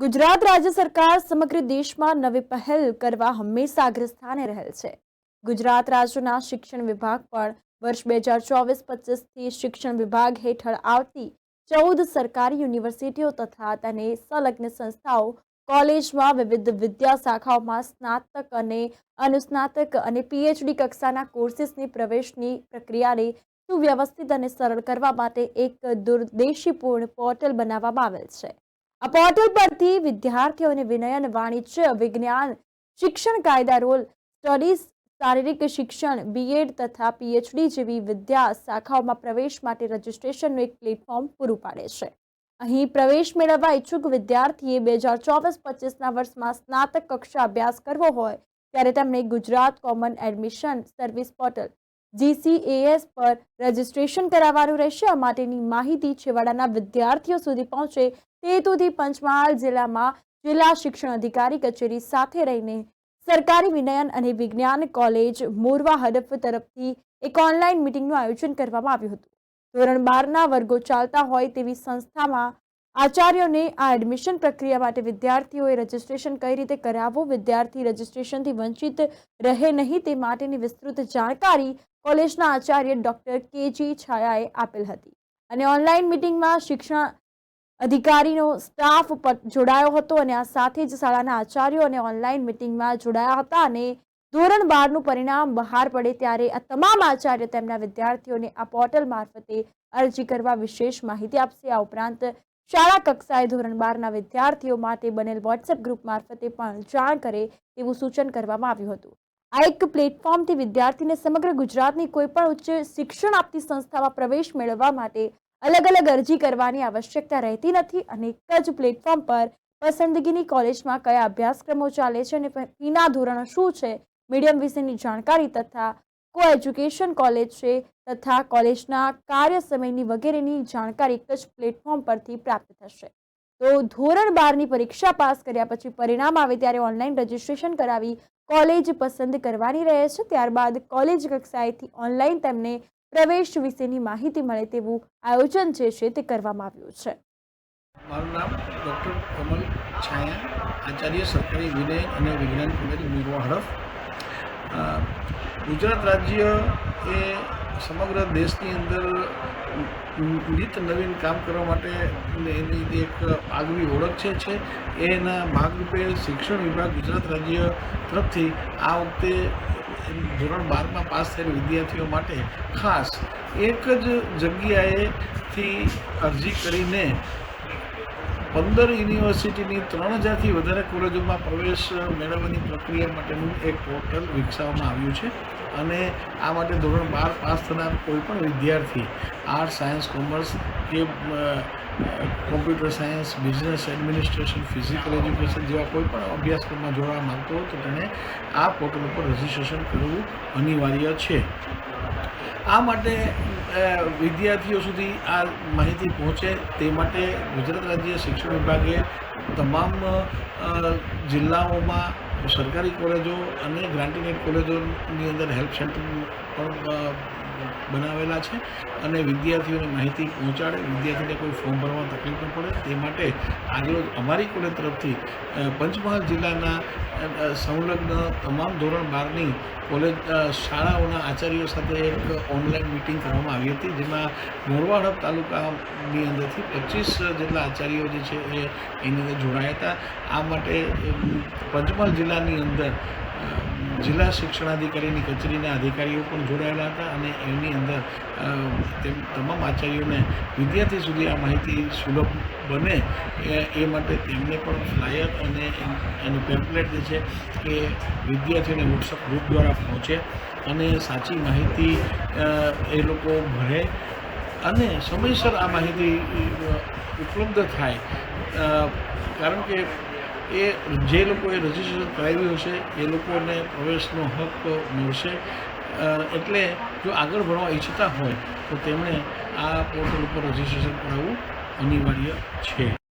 ગુજરાત રાજ્ય સરકાર સમગ્ર દેશમાં નવી પહેલ કરવા હંમેશા અગ્રસ્થાને રહેલ છે. ગુજરાત રાજ્યના શિક્ષણ વિભાગ પણ વર્ષ બે હજાર ચોવીસ પચીસથી શિક્ષણ વિભાગ હેઠળ આવતી ચૌદ સરકારી યુનિવર્સિટીઓ તથા તેને સંલગ્ન સંસ્થાઓ, કોલેજમાં વિવિધ વિદ્યા શાખાઓમાં સ્નાતક અને અનુસ્નાતક અને પીએચડી કક્ષાના કોર્સિસની પ્રવેશની પ્રક્રિયાને સુવ્યવસ્થિત અને સરળ કરવા માટે એક દૂરદેશીપૂર્ણ પોર્ટલ બનાવવામાં આવેલ છે. આ પોર્ટલ પરથી વિદ્યાર્થીઓને વિનયન વાણિજ્ય, વિજ્ઞાન, શિક્ષણ કાયદા રોલ, સ્ટડીઝ, શારીરિક શિક્ષણ બીએડ તથા પીએચડી જેવી વિદ્યા શાખાઓમાં પ્રવેશ માટે રજિસ્ટ્રેશનનું એક પ્લેટફોર્મ પૂરું પાડે છે. અહીં પ્રવેશ મેળવવા ઈચ્છુક વિદ્યાર્થીએ બે હજાર ચોવીસ પચીસના વર્ષમાં સ્નાતક કક્ષા અભ્યાસ કરવો હોય, ત્યારે તેમણે Gujarat common admission service portal GCAS પર રજિસ્ટ્રેશન કરાવવાનું રહેશે. આ માટેની માહિતી છેવાડાના વિદ્યાર્થીઓ સુધી પહોંચે તે હેતુથી પંચમહાલ જિલ્લામાં જિલ્લા શિક્ષણ અધિકારી કચેરી સાથે રહીને સરકારી વિનયન અને વિજ્ઞાન કોલેજ મોરવા હડફ તરફથી એક ઓનલાઈન મિટિંગનું આયોજન કરવામાં આવ્યું હતું. ધોરણ બારના વર્ગો ચાલતા હોય તેવી સંસ્થામાં આચાર્યોને આ એડમિશન પ્રક્રિયા માટે વિદ્યાર્થીઓએ રજિસ્ટ્રેશન કઈ રીતે કરાવવું, વિદ્યાર્થી રજિસ્ટ્રેશનથી વંચિત રહે નહીં તે માટેની વિસ્તૃત જાણકારી કોલેજના આચાર્ય ડોક્ટર કેજી છાયાએ આપેલ હતી. અને ઓનલાઈન મિટિંગમાં શિક્ષણ અધિકારીનો સ્ટાફ જોડાયો હતો અને આ સાથે જ શાળાના આચાર્યો અને ઓનલાઈન મિટિંગમાં જોડાયા હતા અને ધોરણ બારનું પરિણામ બહાર પડે ત્યારે આ તમામ આચાર્ય તેમના વિદ્યાર્થીઓને આ પોર્ટલ મારફતે અરજી કરવા વિશેષ માહિતી આપશે. આ ઉપરાંત શાળા કક્ષાએ ધોરણ બારના વિદ્યાર્થીઓ માટે બનેલ વોટ્સએપ ગ્રુપ મારફતે પણ જાણ કરે તેવું સૂચન કરવામાં આવ્યું હતું. આ એક પ્લેટફોર્મથી વિદ્યાર્થીને સમગ્ર ગુજરાતની કોઈપણ ઉચ્ચ શિક્ષણ આપતી સંસ્થામાં પ્રવેશ મેળવવા માટે અલગ અલગ અરજી કરવાની આવશ્યકતા રહેતી નથી અને એક જ પ્લેટફોર્મ પર પસંદગીની કોલેજમાં કયા અભ્યાસક્રમો ચાલે છે અને ફીના ધોરણો શું છે? મીડિયમ વિશેની જાણકારી તથા કો એજ્યુકેશન કોલેજ છે તથા કોલેજના કાર્ય સમયની વગેરેની જાણકારી એક જ પ્લેટફોર્મ પરથી પ્રાપ્ત થશે. તો ધોરણ બારની પરીક્ષા પાસ કર્યા પછી પરિણામ આવે ત્યારે ઓનલાઈન રજીસ્ટ્રેશન કરાવી કોલેજ પસંદ કરવાની રહે છે. ત્યારબાદ કોલેજ કક્ષાએથી ઓનલાઈન તેમને પ્રવેશ વિશેની માહિતી મળે તેવું આયોજન જે છે તે કરવામાં આવ્યું છે. મારું નામ ડૉક્ટર કમલ છાયા, આચાર્ય સરકારી વિનય અને વિજ્ઞાન કોલેજ મીરવા હડફ. ગુજરાત રાજ્ય એ સમગ્ર દેશની અંદર નિત નવીન કામ કરવા માટે એની એક આગવી ઓળખ છે છે એના ભાગરૂપે શિક્ષણ વિભાગ ગુજરાત રાજ્ય તરફથી આ વખતે ધોરણ બારમાં પાસ થયેલ વિદ્યાર્થીઓ માટે ખાસ એક જ જગ્યાએથી અરજી કરીને પંદર યુનિવર્સિટીની ત્રણ હજારથી વધારે કોલેજોમાં પ્રવેશ મેળવવાની પ્રક્રિયા માટેનું એક પોર્ટલ વિકસાવવામાં આવ્યું છે. અને આ માટે ધોરણ બાર પાસ થનાર કોઈપણ વિદ્યાર્થી, આર્ટ, સાયન્સ, કોમર્સ કે computer science, business, administration, physical education જેવા કોઈ પણ અભ્યાસક્રમમાં જોડાવા માંગતો હોય તો તેને આ પોર્ટલ ઉપર રજિસ્ટ્રેશન કરવું અનિવાર્ય છે. આ માટે વિદ્યાર્થીઓ સુધી આ માહિતી પહોંચે તે માટે ગુજરાત રાજ્ય શિક્ષણ વિભાગે તમામ જિલ્લાઓમાં સરકારી કોલેજો અને ગ્રાન્ટીનેટ કોલેજોની અંદર હેલ્પ સેન્ટર પણ બનાવેલા છે અને વિદ્યાર્થીઓને માહિતી પહોંચાડે, વિદ્યાર્થીને કોઈ ફોર્મ ભરવા તકલીફ ન પડે, તે માટે આજરોજ અમારી કોલેજ તરફથી પંચમહાલ જિલ્લાના સંલગ્ન તમામ ધોરણ બારની કોલેજ શાળાઓના આચાર્યો સાથે એક ઓનલાઈન મિટિંગ કરવામાં આવી હતી, જેમાં મોરવાડ તાલુકાની અંદરથી પચીસ જેટલા આચાર્યો જે છે એ એની અંદર જોડાયા હતા. આ માટે પંચમહાલ જિલ્લાની અંદર જિલ્લા શિક્ષણાધિકારીની કચેરીના અધિકારીઓ પણ જોડાયેલા હતા અને એની અંદર તેમ તમામ આચાર્યોને વિદ્યાર્થી સુધી આ માહિતી સુલભ બને, એ માટે તેમને પણ ફ્લાયર અને એનું પેમ્પલેટ જે છે એ વિદ્યાર્થીઓને વોટ્સઅપ ગ્રુપ દ્વારા પહોંચે અને સાચી માહિતી એ લોકો ભરે અને સમયસર આ માહિતી ઉપલબ્ધ થાય. કારણ કે એ જે લોકોએ રજિસ્ટ્રેશન કરાવ્યું હશે, એ લોકોને પ્રવેશનો હક મળશે. એટલે જો આગળ ભણવા ઈચ્છતા હોય, તો તેમણે આ પોર્ટલ ઉપર રજિસ્ટ્રેશન કરાવવું અનિવાર્ય છે.